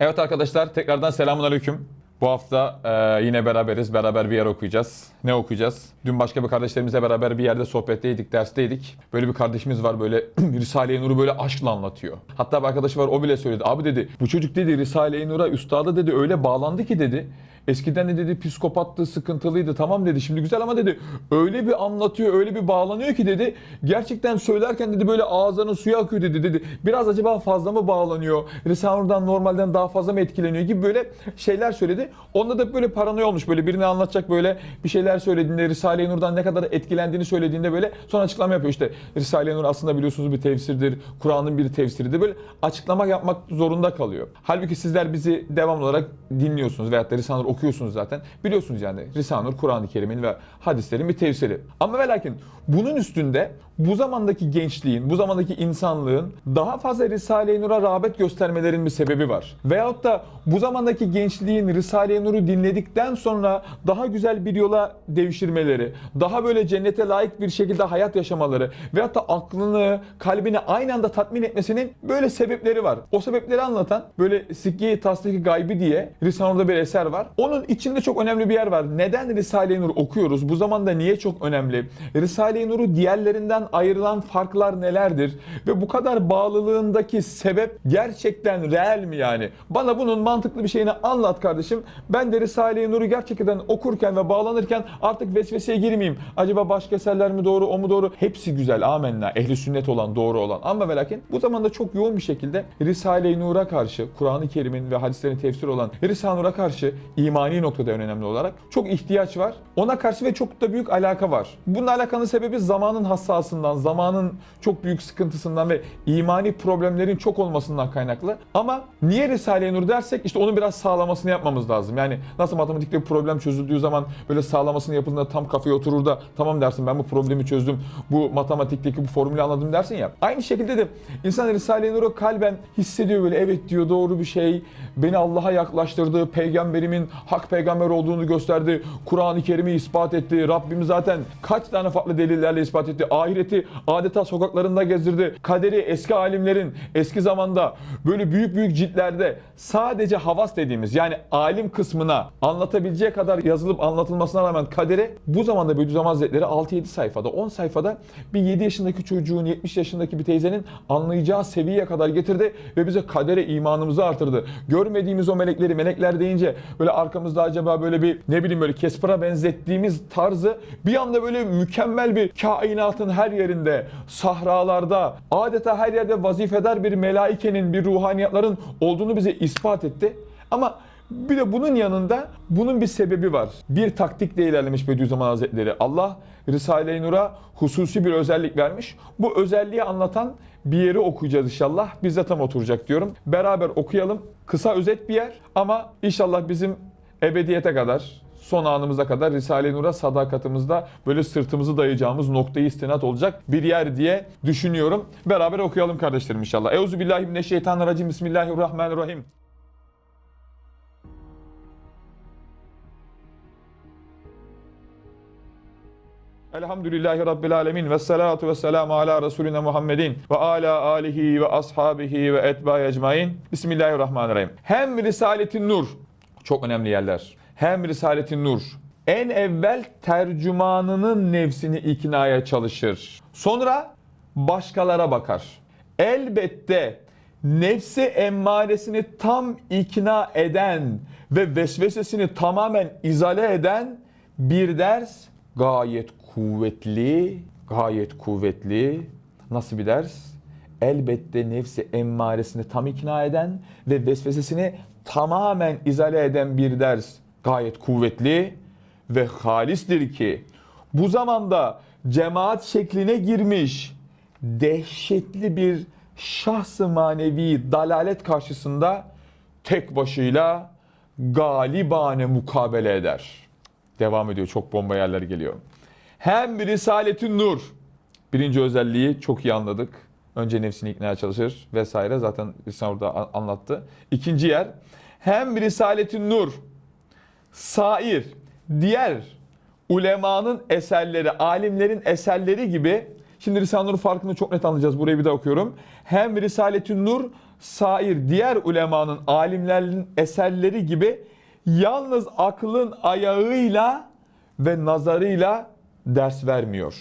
Evet arkadaşlar tekrardan selamun aleyküm. Bu hafta e, yine beraberiz. Beraber bir yer okuyacağız. Ne okuyacağız? Dün başka bir kardeşlerimizle beraber bir yerde sohbetteydik, dersteydik. Böyle bir kardeşimiz var böyle Risale-i Nur'u böyle aşkla anlatıyor. Hatta bir arkadaşı var o bile söyledi. Abi dedi bu çocuk dedi Risale-i Nur'a üstada dedi öyle bağlandı ki dedi. Eskiden de dedi psikopattı, sıkıntılıydı. Tamam dedi şimdi güzel ama dedi öyle bir anlatıyor, öyle bir bağlanıyor ki dedi. Gerçekten söylerken dedi böyle ağzının suyu akıyor dedi. dedi. Biraz acaba fazla mı bağlanıyor? Risale'den normalden daha fazla mı etkileniyor gibi böyle şeyler söyledi. Onda da böyle paranoya olmuş. Böyle birini anlatacak böyle bir şeyler söylediğinde Risale-i Nur'dan ne kadar etkilendiğini söylediğinde böyle sonra açıklama yapıyor. İşte Risale-i Nur aslında biliyorsunuz bir tefsirdir. Kur'an'ın bir tefsiridir. Böyle açıklama yapmak zorunda kalıyor. Halbuki sizler bizi devamlı olarak dinliyorsunuz veyahut da Risale-i Nur okuyorsunuz zaten. Biliyorsunuz yani Risale-i Nur Kur'an-ı Kerim'in ve hadislerin bir tefsiri. Ama ve lakin bunun üstünde bu zamandaki gençliğin, bu zamandaki insanlığın daha fazla Risale-i Nur'a rağbet göstermelerinin bir sebebi var. Veyahut da bu zamandaki gençliğin Risale-i Nur'u dinledikten sonra daha güzel bir yola devşirmeleri, daha böyle cennete layık bir şekilde hayat yaşamaları veyahut da aklını, kalbini aynı anda tatmin etmesinin böyle sebepleri var. O sebepleri anlatan böyle Sikke-i Tasdik-i Gaybi diye Risale-i Nur'da bir eser var. Onun içinde çok önemli bir yer var. Neden Risale-i Nur okuyoruz? Bu zamanda niye çok önemli? Risale-i Nur'u diğerlerinden ayrılan farklar nelerdir? Ve bu kadar bağlılığındaki sebep gerçekten reel mi yani? Bana bunun mantıklı bir şeyini anlat kardeşim. Ben de Risale-i Nur'u gerçekten okurken ve bağlanırken artık vesveseye girmeyeyim. Acaba başka eserler mi doğru, o mu doğru? Hepsi güzel, amenna. Ehli sünnet olan, doğru olan. Ama ve lakin bu zamanda çok yoğun bir şekilde Risale-i Nur'a karşı, Kur'an-ı Kerim'in ve hadislerin tefsiri olan Risale-i Nur'a karşı imani noktada önemli olarak çok ihtiyaç var. Ona karşı ve çok da büyük alaka var. Bunun alakanın sebebi zamanın hassasından, zamanın çok büyük sıkıntısından ve imani problemlerin çok olmasından kaynaklı. Ama niye Risale-i Nur dersek işte onu biraz sağlamasını yapmamız lazım. Yani nasıl matematikte bir problem çözüldüğü zaman böyle sağlamasını yapıldığında tam kafaya oturur da tamam dersin ben bu problemi çözdüm. Bu matematikteki bu formülü anladım dersin ya. Aynı şekilde de insan Risale-i Nur'u kalben hissediyor böyle evet diyor doğru bir şey. Beni Allah'a yaklaştırdı. Peygamberimin hak peygamber olduğunu gösterdi. Kur'an-ı Kerim'i ispat etti. Rabbim zaten kaç tane farklı delillerle ispat etti. Ahireti adeta sokaklarında gezdirdi. Kaderi eski alimlerin eski zamanda böyle büyük büyük ciltlerde sadece havas dediğimiz yani alim kısmına anlatabileceği kadar yazılıp anlatılmasına rağmen kaderi bu zamanda Bediüzzaman Hazretleri 6-7 sayfada 10 sayfada bir 7 yaşındaki çocuğun 70 yaşındaki bir teyzenin anlayacağı seviyeye kadar getirdi ve bize kadere imanımızı artırdı. Görmediğimiz o melekleri melekler deyince böyle arkamızda acaba böyle bir ne bileyim böyle Kesper'a benzettiğimiz tarzı bir anda böyle mükemmel bir kainatın her yerinde, sahralarda, adeta her yerde vazifedar bir melaikenin, bir ruhaniyatların olduğunu bize ispat etti. Ama bir de bunun yanında bunun bir sebebi var. Bir taktikle ilerlemiş Bediüzzaman Hazretleri. Allah Risale-i Nur'a hususi bir özellik vermiş. Bu özelliği anlatan bir yeri okuyacağız inşallah. Bize tam oturacak diyorum. Beraber okuyalım. Kısa özet bir yer ama inşallah bizim ebediyete kadar son anımıza kadar Risale-i Nur'a sadakatimizde böyle sırtımızı dayayacağımız noktayı istinat olacak bir yer diye düşünüyorum. Beraber okuyalım kardeşlerim inşallah. Euzubillahimineşşeytanirracim. Bismillahirrahmanirrahim. Elhamdülillahi Rabbil Alemin ve salatu ve selamu ala Resulüne Muhammedin ve ala alihi ve ashabihi ve etbâi ecmain. Bismillahirrahmanirrahim. Hem Risaletin Nur, çok önemli yerler. Hem Risaletin Nur, en evvel tercümanının nefsini iknaya çalışır. Sonra başkalara bakar. Elbette nefsi emmaresini tam ikna eden ve vesvesesini tamamen izale eden bir ders gayet kuvvetli, gayet kuvvetli. Nasıl bir ders? Elbette nefsi emmaresini tam ikna eden ve vesvesesini tamamen izale eden bir ders gayet kuvvetli ve halistir ki bu zamanda cemaat şekline girmiş dehşetli bir şahs-ı manevi dalalet karşısında tek başıyla galibane mukabele eder. Devam ediyor. Çok bomba yerler geliyor. Hem Risaletin Nur. Birinci özelliği çok iyi anladık. Önce nefsini iknaya çalışır vesaire. Zaten Risale orada anlattı. İkinci yer. Hem Risaletin Nur. Sair. Diğer ulemanın eserleri, alimlerin eserleri gibi Şimdi Risale-i Nur farkını çok net anlayacağız. Burayı bir daha okuyorum. Hem Risale-i Nur sair diğer ulemanın, alimlerin eserleri gibi yalnız aklın ayağıyla ve nazarıyla ders vermiyor.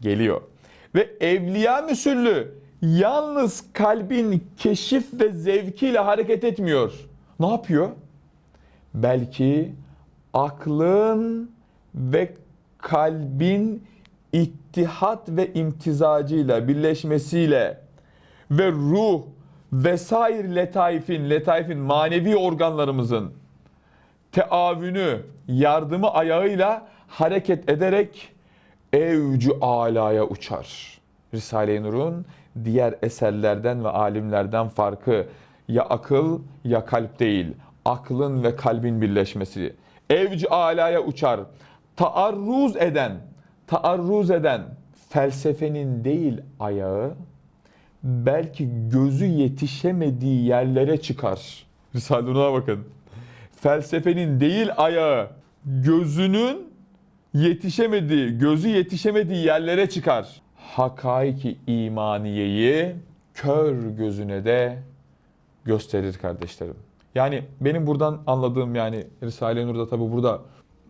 Geliyor. Ve evliya müsüllü yalnız kalbin keşif ve zevkiyle hareket etmiyor. Ne yapıyor? Belki aklın ve kalbin ittihat ve imtizacıyla, birleşmesiyle ve ruh vesaire letaifin, letaifin manevi organlarımızın teavünü, yardımı ayağıyla hareket ederek evcü alaya uçar. Risale-i Nur'un diğer eserlerden ve alimlerden farkı ya akıl ya kalp değil. Aklın ve kalbin birleşmesi. Evcü alaya uçar. Taarruz eden, taarruz eden felsefenin değil ayağı belki gözü yetişemediği yerlere çıkar. Risale-i bakın felsefenin değil ayağı gözünün yetişemediği, gözü yetişemediği yerlere çıkar. Hakaiki imaniyeyi kör gözüne de gösterir kardeşlerim. Yani benim buradan anladığım yani Risale-i Nur'da tabi burada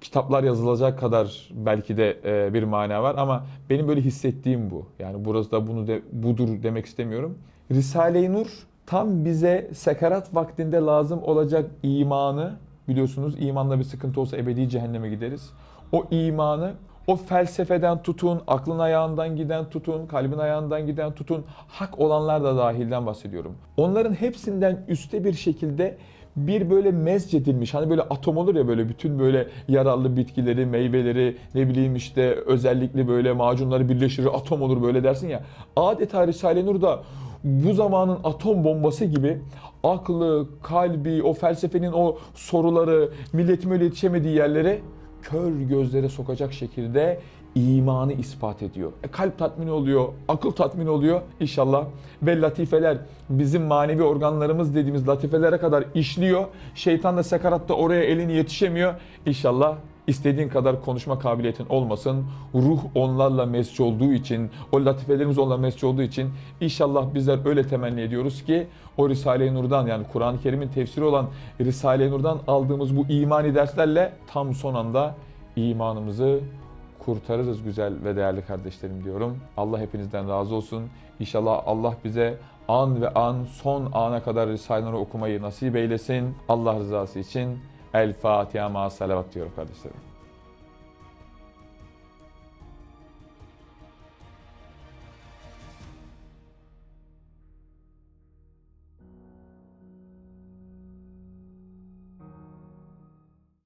kitaplar yazılacak kadar belki de e, bir mana var ama benim böyle hissettiğim bu. Yani burası da bunu de, budur demek istemiyorum. Risale-i Nur tam bize sekarat vaktinde lazım olacak imanı biliyorsunuz imanla bir sıkıntı olsa ebedi cehenneme gideriz. O imanı o felsefeden tutun, aklın ayağından giden tutun, kalbin ayağından giden tutun, hak olanlar da dahilden bahsediyorum. Onların hepsinden üstte bir şekilde bir böyle mezcedilmiş hani böyle atom olur ya böyle bütün böyle yararlı bitkileri, meyveleri ne bileyim işte özellikle böyle macunları birleştirir atom olur böyle dersin ya. Adeta Risale-i Nur'da bu zamanın atom bombası gibi aklı, kalbi, o felsefenin o soruları, milletin öyle yerlere kör gözlere sokacak şekilde imanı ispat ediyor. E, kalp tatmin oluyor, akıl tatmin oluyor inşallah. Ve latifeler bizim manevi organlarımız dediğimiz latifelere kadar işliyor. Şeytan da sekaratta oraya elini yetişemiyor. İnşallah istediğin kadar konuşma kabiliyetin olmasın. Ruh onlarla mesci olduğu için, o latifelerimiz onlarla mesci olduğu için inşallah bizler öyle temenni ediyoruz ki o Risale-i Nur'dan yani Kur'an-ı Kerim'in tefsiri olan Risale-i Nur'dan aldığımız bu imani derslerle tam son anda imanımızı kurtarırız güzel ve değerli kardeşlerim diyorum. Allah hepinizden razı olsun. İnşallah Allah bize an ve an son ana kadar Risale-i Nur'u okumayı nasip eylesin. Allah rızası için El Fatiha ma salavat diyorum kardeşlerim.